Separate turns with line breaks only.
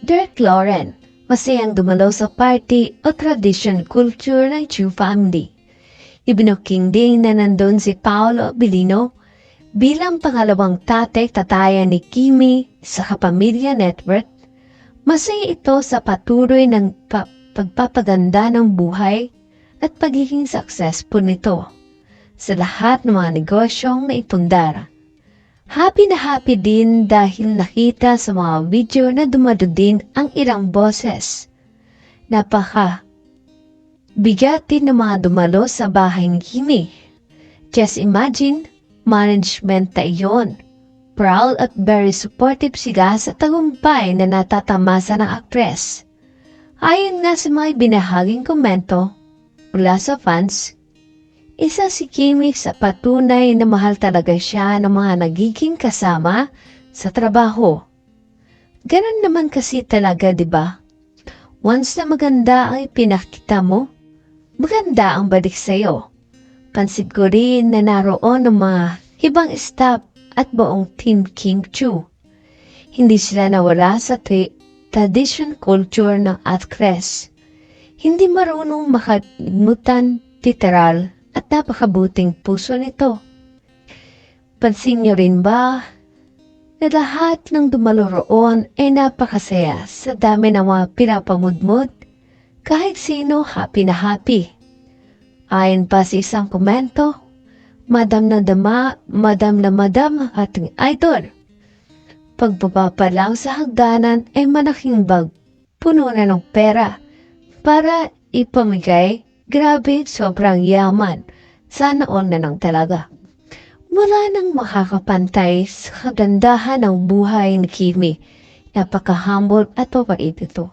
Derek Lauren, masayang dumalo sa party o tradition culture ng Chu family. Ibinuking din na nandun si Paolo Bilino bilang pangalawang tatay tataya ni Kimi sa Kapamilya Network. Masaya ito sa patuloy ng pa- pagpapaganda ng buhay at pagiging successful nito sa lahat ng mga negosyong naipundara. Happy na happy din dahil nakita sa mga video na dumado ang ilang boses. Napaka bigat din ng mga dumalo sa bahay ni Kimi. Just imagine, management na iyon. Proud at very supportive sila sa tagumpay na natatamasa ng aktres. Ayon nga sa mga binahaging komento mula sa fans, isa si Kimi sa patunay na mahal talaga siya ng mga nagiging kasama sa trabaho. Ganon naman kasi talaga, di ba? Once na maganda ang ipinakita mo, maganda ang balik sa'yo. Pansin ko rin na naroon ng mga ibang staff at buong Team King Chu. Hindi sila nawala sa tradition culture ng actress. Hindi marunong makalimutan, literal, napakabuting puso nito. Pansin niyo rin ba na lahat ng dumalo roon ay napakasaya sa dami ng mga pinapamudmod? Kahit sino happy na happy. Ayon pa sa isang komento, Madam na dama, Madam na Madam ating idol. Pagbaba pa lang sa hagdanan ay malaking bag, puno na ng pera, para ipamigay Grabe, sobrang yaman. Sana all na lang talaga. Wala nang makakapantay sa kagandahan ng buhay ni Kimi. Napaka-humble at mabait ito.